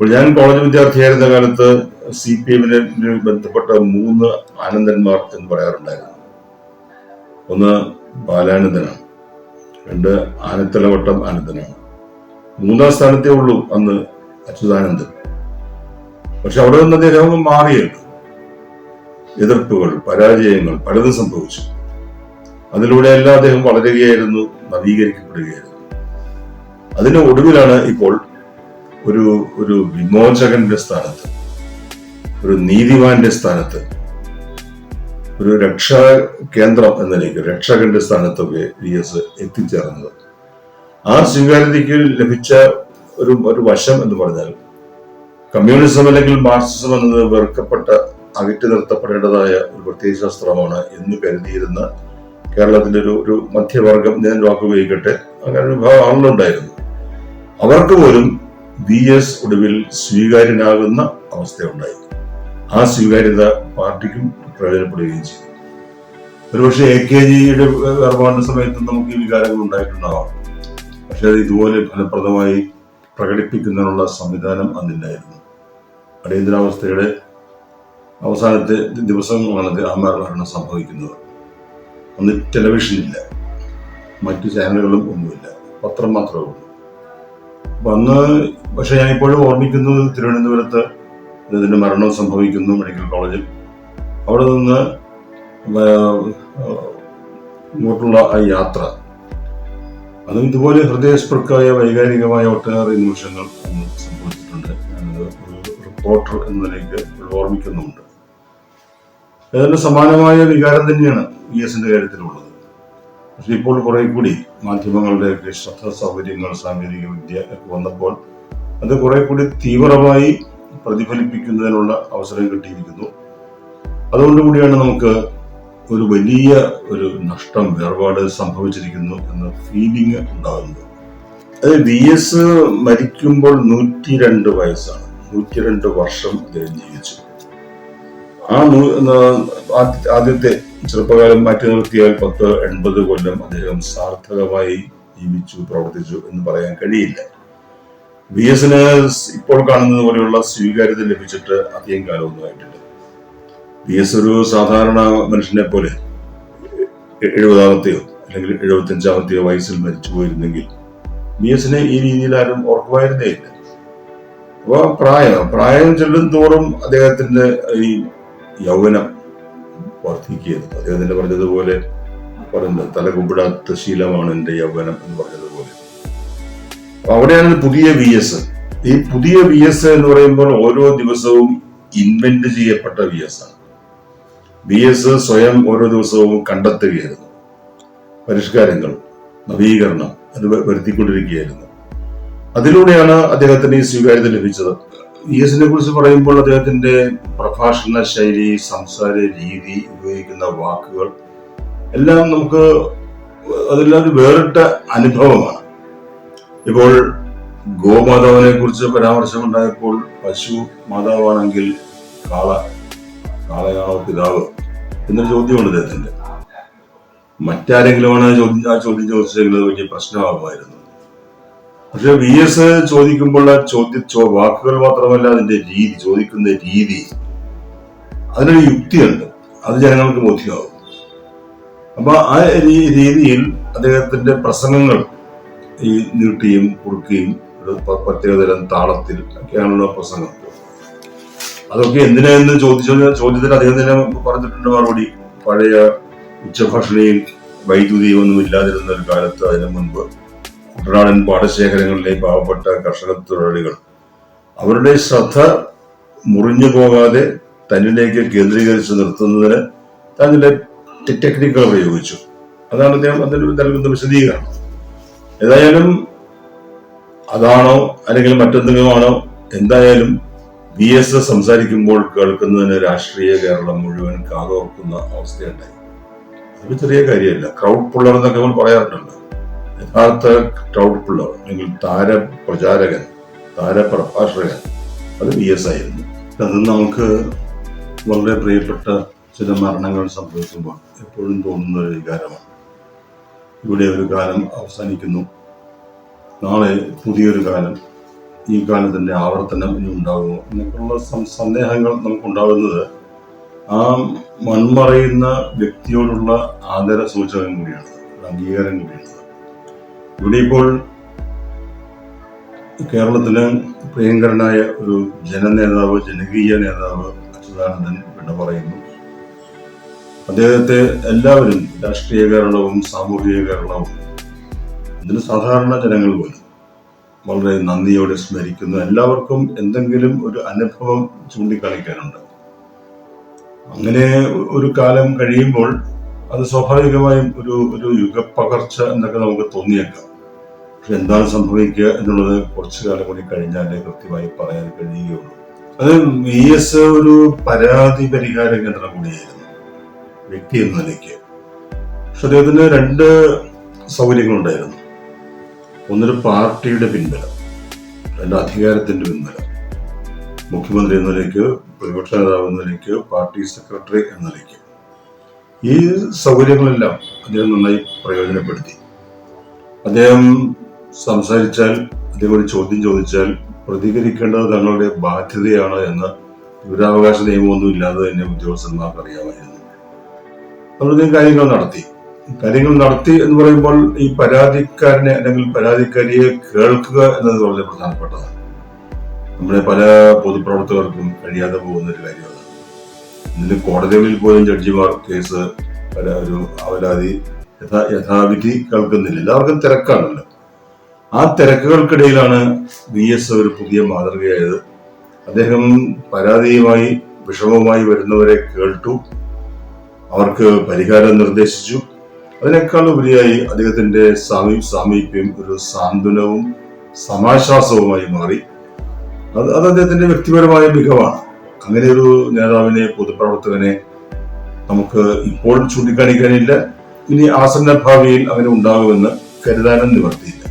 അപ്പോൾ ഞാൻ കോളേജ് വിദ്യാർത്ഥിയായിരുന്ന കാലത്ത് സി പി എമ്മിനെ ബന്ധപ്പെട്ട മൂന്ന് ആനന്ദന്മാർ എന്ന് പറയാറുണ്ടായിരുന്നു. ഒന്ന് ബാലാനന്ദനാണ്. രണ്ട് ആനത്തലവട്ടം ആനന്ദനാണ് മൂന്നാം സ്ഥാനത്തേ ഉള്ളൂ അന്ന് അച്യുതാനന്ദൻ. പക്ഷെ അവിടെ നിന്ന് അദ്ദേഹം മാറിയിരുന്നു. എതിർപ്പുകൾ പരാജയങ്ങൾ പലതും സംഭവിച്ചു. അതിലൂടെ എല്ലാം അദ്ദേഹം വളരുകയായിരുന്നു നവീകരിക്കപ്പെടുകയായിരുന്നു. അതിന് ഒടുവിലാണ് ഇപ്പോൾ ഒരു ഒരു വിമോചകന്റെ സ്ഥാനത്ത് ഒരു നീതിമാന്റെ സ്ഥാനത്ത് ഒരു രക്ഷാ കേന്ദ്രം എന്ന നിലയ്ക്ക് രക്ഷകന്റെ സ്ഥാനത്തൊക്കെ വി എസ് എത്തിച്ചേർന്നത്. ആ സ്വീകാര്യതയ്ക്ക് ലഭിച്ച ഒരു ഒരു വശം എന്ന് പറഞ്ഞാൽ കമ്മ്യൂണിസം അല്ലെങ്കിൽ മാർക്സിസം എന്നത് വെറുക്കപ്പെട്ട അകറ്റി നിർത്തപ്പെടേണ്ടതായ ഒരു പ്രത്യയശാസ്ത്രമാണ് എന്ന് കരുതിയിരുന്ന കേരളത്തിന്റെ ഒരു ഒരു മധ്യവർഗം ഞാൻ വാക്കുപയോഗിക്കട്ടെ അങ്ങനെ ഒരു വിഭാഗം ആളുകളുണ്ടായിരുന്നു. അവർക്ക് പോലും വി എസ് ഒടുവിൽ സ്വീകാര്യനാകുന്ന അവസ്ഥയുണ്ടായി ആ സ്വീകാര്യത പാർട്ടിക്കും പ്രയോജനപ്പെടുകയും ചെയ്തു. ഒരുപക്ഷെ എ കെ ജിയുടെ വേർപാടിന്റെ സമയത്ത് നമുക്ക് ഈ വികാരങ്ങൾ ഉണ്ടായിട്ടുണ്ടാവാം. പക്ഷെ അത് ഇതുപോലെ ഫലപ്രദമായി പ്രകടിപ്പിക്കുന്നതിനുള്ള സംവിധാനം അന്നില്ലായിരുന്നു. അടിയന്തരാവസ്ഥയുടെ അവസാനത്തെ ദിവസങ്ങളാണ് മരണം സംഭവിക്കുന്നത്. അന്ന് ടെലിവിഷൻ ഇല്ല മറ്റു ചാനലുകളും ഒന്നുമില്ല. പത്രം മാത്രമേ ഉള്ളൂ. അപ്പൊ പക്ഷെ ഞാൻ ഇപ്പോഴും ഓർമ്മിക്കുന്നത് തിരുവനന്തപുരത്ത് ഇതിന്റെ മരണം സംഭവിക്കുന്നു മെഡിക്കൽ കോളേജിൽ. അവിടെ നിന്ന് ഇങ്ങോട്ടുള്ള ആ യാത്ര. അതും ഇതുപോലെ ഹൃദയസ്പൃക്കായ വൈകാരികമായ ഒട്ടേറെ നിമിഷങ്ങൾ സംഭവിച്ചിട്ടുണ്ട്. ഞാനത് ഒരു റിപ്പോർട്ടർ എന്ന നിലയ്ക്ക് ഓർമ്മിക്കുന്നുണ്ട് ഏതാണ്ട് സമാനമായ വികാരം തന്നെയാണ് വി എസിന്റെ കാര്യത്തിലുള്ളത്. പക്ഷെ ഇപ്പോൾ കുറെ കൂടി മാധ്യമങ്ങളുടെയൊക്കെ ശ്രദ്ധ സൗകര്യങ്ങൾ സാങ്കേതിക വിദ്യ ഒക്കെ വന്നപ്പോൾ അത് കുറെ കൂടി തീവ്രമായി പ്രതിഫലിപ്പിക്കുന്നതിനുള്ള അവസരം കിട്ടിയിരിക്കുന്നു. അതുകൊണ്ട് കൂടിയാണ് നമുക്ക് ഒരു വലിയ ഒരു നഷ്ടം വേർപാട് സംഭവിച്ചിരിക്കുന്നു എന്ന ഫീലിംഗ് ഉണ്ടാകുന്നത്. അത് വി എസ് മരിക്കുമ്പോൾ നൂറ്റി രണ്ട് വയസ്സാണ്. നൂറ്റി രണ്ട് വർഷം അദ്ദേഹം ജീവിച്ചു. ആ ആദ്യത്തെ ചെറുപ്പകാലം മാറ്റി നിർത്തിയാൽ പത്ത് എൺപത് കൊല്ലം അദ്ദേഹം സാർത്ഥകമായി ജീവിച്ചു പ്രവർത്തിച്ചു എന്ന് പറയാൻ കഴിയില്ല. വി എസിന് ഇപ്പോൾ കാണുന്നത് പോലെയുള്ള സ്വീകാര്യത ലഭിച്ചിട്ട് അധികം കാലമൊന്നും ആയിട്ടില്ല. വി എസ് ഒരു സാധാരണ മനുഷ്യനെ പോലെ എഴുപതാമത്തെയോ അല്ലെങ്കിൽ എഴുപത്തഞ്ചാമത്തെയോ വയസ്സിൽ മരിച്ചു പോയിരുന്നെങ്കിൽ വി എസിനെ ഈ രീതിയിൽ ആരും ഓർക്കുമായിരുന്നേ ഇല്ല. അപ്പൊ പ്രായം പ്രായം ചെല്ലും തോറും അദ്ദേഹത്തിന്റെ ഈ യൗവനം വർദ്ധിക്കുകയായിരുന്നു തന്നെ പറഞ്ഞതുപോലെ പറയുന്നത് തല കുമ്പിടാത്ത ശീലമാണ് എന്റെ യൗവനം എന്ന് പറഞ്ഞതുപോലെ. അവിടെയാണ് പുതിയ വി എസ് ഈ പുതിയ വി എസ് എന്ന് പറയുമ്പോൾ ഓരോ ദിവസവും ഇൻവെന്റ് ചെയ്യപ്പെട്ട വി എസ് ആണ്. വി എസ് സ്വയം ഓരോ ദിവസവും കണ്ടെത്തുകയായിരുന്നു. പരിഷ്കാരങ്ങൾ നവീകരണം അത് വരുത്തിക്കൊണ്ടിരിക്കുകയായിരുന്നു. അതിലൂടെയാണ് അദ്ദേഹത്തിന് ഈ സ്വീകാര്യത ലഭിച്ചത്. വി എസിനെ കുറിച്ച് പറയുമ്പോൾ അദ്ദേഹത്തിന്റെ പ്രഭാഷണ ശൈലി സംസാര രീതി ഉപയോഗിക്കുന്ന വാക്കുകൾ എല്ലാം നമുക്ക് അതെല്ലാം ഒരു വേറിട്ട അനുഭവമാണ്. ഇപ്പോൾ ഗോമാതാവിനെ കുറിച്ച് പരാമർശമുണ്ടായപ്പോൾ പശു മാതാവാണെങ്കിൽ കാള കാളയാണോ പിതാവ് എന്നൊരു ചോദ്യമുണ്ട് അദ്ദേഹത്തിന്റെ. മറ്റാരെങ്കിലുമാണ് ചോദ്യം ആ ചോദ്യം ചോദിച്ചെങ്കിൽ വലിയ പ്രശ്നമാകുമായിരുന്നു. പക്ഷെ വി എസ് ചോദിക്കുമ്പോൾ ചോദ്യ വാക്കുകൾ മാത്രമല്ല അതിന്റെ രീതി ചോദിക്കുന്ന രീതി. അതിനൊരു യുക്തിയുണ്ട്. അത് ജനങ്ങൾക്ക് ബോധ്യമാകും. അപ്പൊ ആ രീതിയിൽ അദ്ദേഹത്തിന്റെ പ്രസംഗങ്ങൾ ഈ നീട്ടിയും കുറുക്കിയും ഒരു പ്രത്യേകതരം താളത്തിൽ ഒക്കെയാണല്ലോ പ്രസംഗം. അതൊക്കെ എന്തിനാ എന്ന് ചോദിച്ച ചോദ്യത്തിന് അദ്ദേഹം തന്നെ പറഞ്ഞിട്ടുണ്ട് മറുപടി. പഴയ ഉച്ചഭക്ഷണയും വൈദ്യുതിയും ഒന്നും ഇല്ലാതിരുന്ന ഒരു കാലത്ത് അതിനു മുൻപ് കുട്ടനാടൻ പാടശേഖരങ്ങളിലെ പാവപ്പെട്ട കർഷക തൊഴിലാളികൾ അവരുടെ ശ്രദ്ധ മുറിഞ്ഞു പോകാതെ തന്നിലേക്ക് കേന്ദ്രീകരിച്ച് നിർത്തുന്നതിന് ടെ- ടെക്നിക്കുകൾ പ്രയോഗിച്ചു അതാണ് അദ്ദേഹം അതിന് നൽകുന്ന വിശദീകരണം. ഏതായാലും അതാണോ അല്ലെങ്കിൽ മറ്റെന്തെങ്കിലും ആണോ എന്തായാലും വി എസ് സംസാരിക്കുമ്പോൾ കേൾക്കുന്നതിന് രാഷ്ട്രീയ കേരളം മുഴുവൻ കാതോർക്കുന്ന അവസ്ഥയുണ്ടായി. അതൊരു ചെറിയ കാര്യമല്ല. ക്രൗഡ് പുള്ളർ എന്നൊക്കെ നമ്മൾ പറയാറുണ്ടല്ലോ. യഥാർത്ഥ ക്രൗഡ് പുള്ളർ അല്ലെങ്കിൽ താര പ്രചാരകൻ താര താരപ്രഭാഷകൻ അത് വി എസ് ആയിരുന്നു. അത് നമുക്ക് വളരെ പ്രിയപ്പെട്ട ചില മരണങ്ങൾ സംഭവിക്കുമ്പോൾ എപ്പോഴും തോന്നുന്ന ഒരു വികാരമാണ്. ഇവിടെ ഒരു കാലം അവസാനിക്കുന്നു. നാളെ പുതിയൊരു കാലം. ഈ കാലത്തിന്റെ ആവർത്തനം ഇനി ഉണ്ടാകുമോ? എന്നൊക്കെയുള്ള സന്ദേഹങ്ങൾ നമുക്കുണ്ടാകുന്നത് ആ മൺമറയുന്ന വ്യക്തിയോടുള്ള ആദര സൂചകം കൂടിയാണ് അംഗീകാരം കൂടിയാണ്. ഇവിടെ ഇപ്പോൾ കേരളത്തിലെ പ്രിയങ്കരനായ ഒരു ജനനേതാവ് ജനകീയ നേതാവ് അച്യുതാനന്ദൻ വിട പറയുന്നു. അദ്ദേഹത്തെ എല്ലാവരും രാഷ്ട്രീയ കേരളവും സാമൂഹിക കേരളവും ഇതിന് സാധാരണ ജനങ്ങൾ പോലും വളരെ നന്ദിയോടെ സ്മരിക്കുന്നു. എല്ലാവർക്കും എന്തെങ്കിലും ഒരു അനുഭവം ചൂണ്ടിക്കാണിക്കാനുണ്ട്. അങ്ങനെ ഒരു കാലം കഴിയുമ്പോൾ അത് സ്വാഭാവികമായും ഒരു ഒരു യുഗപ്പകർച്ച എന്നൊക്കെ നമുക്ക് തോന്നിയേക്കാം. പക്ഷെ എന്താണ് സംഭവിക്കുക എന്നുള്ളത് കുറച്ചു കാലം കൂടി കഴിഞ്ഞാലേ കൃത്യമായി പറയാൻ കഴിയുകയുള്ളൂ. അത് വി എസ് ഒരു പരാതി പരിഹാര കേന്ദ്രം കൂടിയായിരുന്നു. വ്യക്തി എന്ന നിലയ്ക്ക്. പക്ഷെ അദ്ദേഹത്തിന് രണ്ട് സൗകര്യങ്ങളുണ്ടായിരുന്നു. ഒന്നൊരു പാർട്ടിയുടെ പിൻബലം രണ്ട് അധികാരത്തിന്റെ പിൻബലം. മുഖ്യമന്ത്രി എന്ന നിലയ്ക്ക് പ്രതിപക്ഷ നേതാവ് എന്ന നിലയ്ക്ക് പാർട്ടി സെക്രട്ടറി എന്ന നിലയ്ക്ക്. ഈ സൗകര്യങ്ങളെല്ലാം അദ്ദേഹം നന്നായി പ്രയോജനപ്പെടുത്തി. അദ്ദേഹം സംസാരിച്ചാൽ അദ്ദേഹം ചോദ്യം ചോദിച്ചാൽ പ്രതികരിക്കേണ്ടത് തങ്ങളുടെ ബാധ്യതയാണ് എന്ന് വിവരാവകാശ നിയമമൊന്നും ഇല്ലാതെ തന്നെ ഉദ്യോഗസ്ഥന്മാർക്ക് അറിയാമായിരുന്നു. അവിടുന്ന് കാര്യങ്ങൾ നടത്തി. കാര്യങ്ങൾ നടത്തി എന്ന് പറയുമ്പോൾ ഈ പരാതിക്കാരനെ അല്ലെങ്കിൽ പരാതിക്കാരിയെ കേൾക്കുക എന്നത് വളരെ പ്രധാനപ്പെട്ടതാണ്. നമ്മുടെ പല പൊതുപ്രവർത്തകർക്കും കഴിയാതെ പോകുന്ന ഒരു കാര്യമാണ്. ഇതിന് കോടതികളിൽ പോലും ജഡ്ജിമാർ കേസ് ഒരു അവലാതി യഥാ യഥാവിധി കേൾക്കുന്നില്ല. എല്ലാവർക്കും തിരക്കാണല്ലോ. ആ തിരക്കുകൾക്കിടയിലാണ് വി എസ് ഒരു പുതിയ മാതൃകയായത്. അദ്ദേഹം പരാതിയുമായി വിഷമവുമായി വരുന്നവരെ കേട്ടു. അവർക്ക് പരിഹാരം നിർദ്ദേശിച്ചു. അതിനേക്കാൾ ഉപരിയായി അദ്ദേഹത്തിന്റെ സാമീ സാമീപ്യം ഒരു സാന്ത്വനവും സമാശ്വാസവുമായി മാറി. അത് അത് അദ്ദേഹത്തിന്റെ വ്യക്തിപരമായ മികവാണ്. അങ്ങനെ ഒരു നേതാവിനെ പൊതുപ്രവർത്തകനെ നമുക്ക് ഇപ്പോൾ ചൂണ്ടിക്കാണിക്കാനില്ല. ഇനി ആസന്ന ഭാവിയിൽ അങ്ങനെ ഉണ്ടാകുമെന്ന് കരുതാനും നിവർത്തിയില്ല.